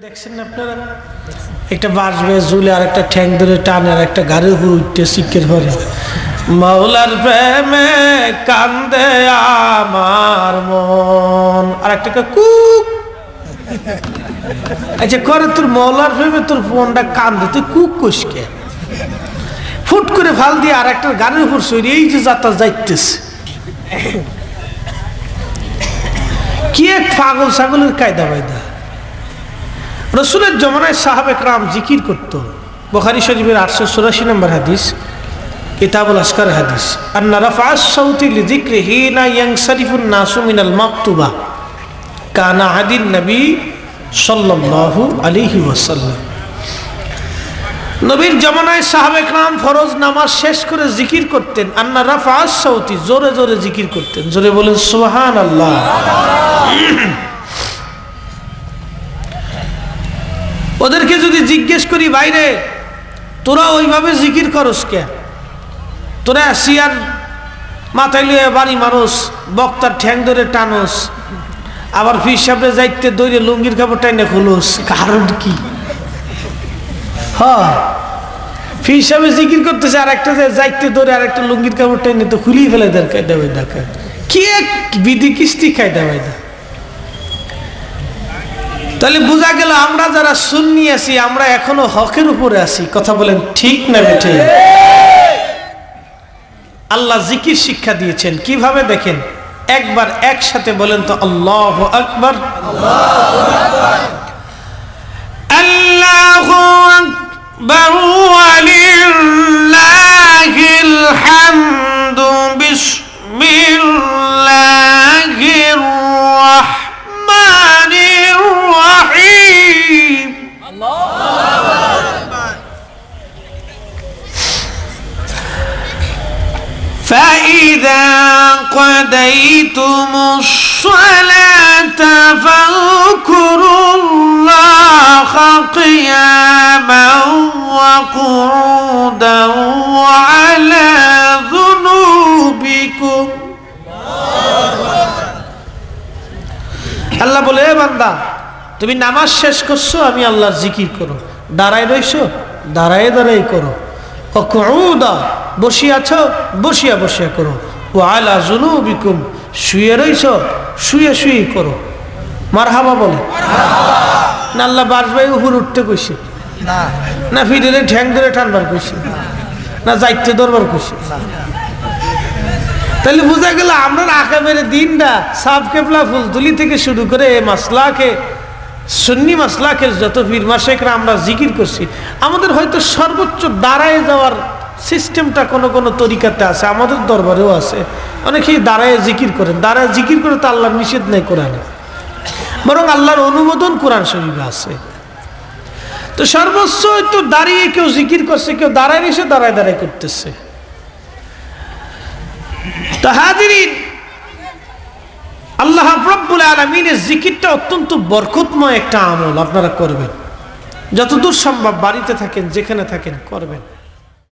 দেখছেন আপনারা? একটা ঝুলে আর একটা ঠ্যাং ধরে টানে আর একটা গাড়ির উপর উঠতে শিক্ষের মাওলার প্রেমে কান্দে আমার মন। আর একটা কুক! আচ্ছা করে তোর মৌলার প্রেমে তোর ফোনটা কান্দে, তুই কুক কুসকে ফুট করে ফাল দিয়ে আর একটা গাড়ির উপর সরি এই যে যাত্রা যাইতেছে। কি এক পাগল ছাগলের কায়দা বায়দা রসুলের জমানায় সাহাবেক রাম জিকির করতো। বখারি শরীফের আটশো চুরাশি নম্বর হাদিস, কিতাবুল আসকার হাদিস। আন্না রাফাস সৌতি লিজিক্রে হিনা ইয়াংসারিফুন নাসু মিনাল মাকতুবা। কানা হাদিন নবী সাল্লাল্লাহু আলাইহি ওয়াসাল্লাম। নবীর জমানায় সাহাবেক রাম ফরজ নামাজ শেষ করে জিকির করতেন। আন্না রাফাস সৌতি জোরে জোরে জিকির করতেন। জোরে বলেন সুবহান আল্লাহ ওদেরকে যদি জিজ্ঞেস করি বাইরে তোরা ওইভাবে জিকির করস কে? তোরা সিয়ার মাথায় লিয়ে বাড়ি মানুষ বক্তার ঠ্যাং ধরে টানস, আবার ফির সামনে যাইতে দৌড়ে লুঙ্গির কাপড় টাইনে খুলোস। কারণ কি? হ্যাঁ ফির সামনে জিকির করতেছে আর একটা যাইতে দৌড়ে আর একটা লুঙ্গির কাপড় টাইনে তো খুলিয়ে ফেলে দেয় কায়দা। বাইদা কি এক বিধি কিস্তি কায়দা বাইদা তাহলে বোঝা গেল আমরা যারা সুন্নি আছি আমরা এখনও হকের উপরে আছি। কথা বলেন ঠিক না বেঠে আল্লাহ জিকির শিক্ষা দিয়েছেন। কীভাবে দেখেন? একবার একসাথে বলেন তো আল্লাহ আকবর। আল্লাহ রহিম فإذا قضيتم الصلاة فاذكروا الله قياما وقعودا وعلى ذنوبكم আল্লাহ বলে "এ বান্দা তুমি নামাজ শেষ করছ, আমি আল্লাহর জিকির করো। দাঁড়ায় রইছো, দাঁড়ায় দাঁড়াই করো। ককুদা বসিয়া আছো, বসিয়া বসিয়া করো। ও আলা জুনুবিকুম, শুয়ে রইছ, শুয়ে শুয়ে করো। মার হাবা বলে। না আল্লাহ বাসবাই উপর উঠতে কইছে। না ফিরে ঠ্যাং ধরে টানবার কইছে। না যাইতে দরবার কইছে। তাহলে বোঝা গেল, আমরা আকামের দিনটা সাব কেবলা ফুলতুলি থেকে শুরু করে মাসলাকে সুন্নি মাসলাকে যত পীর মাসেকরা আমরা জিকির করছি, আমাদের হয়তো সর্বোচ্চ দাঁড়ায় যাওয়ার সিস্টেমটা কোনো কোনো তরিকাতে আছে, আমাদের দরবারেও আছে। অনেকেই দাঁড়ায় জিকির করেন, দাঁড়ায় জিকির করে তো আল্লাহর নিষেধ নেই কোরআনে। বরং আল্লাহর অনুমোদন কোরআন শরীফে আছে। তো সর্বোচ্চ তো দাঁড়িয়ে কেউ জিকির করছে, কেউ দাঁড়ায় এসে দাঁড়ায় দাঁড়ায় করতেছে। তো আল্লাহ রব্বুল আলমিনের জিকিরটা অত্যন্ত বরকতময় একটা আমল, আপনারা করবেন। যতদূর সম্ভব বাড়িতে থাকেন, যেখানে থাকেন, করবেন।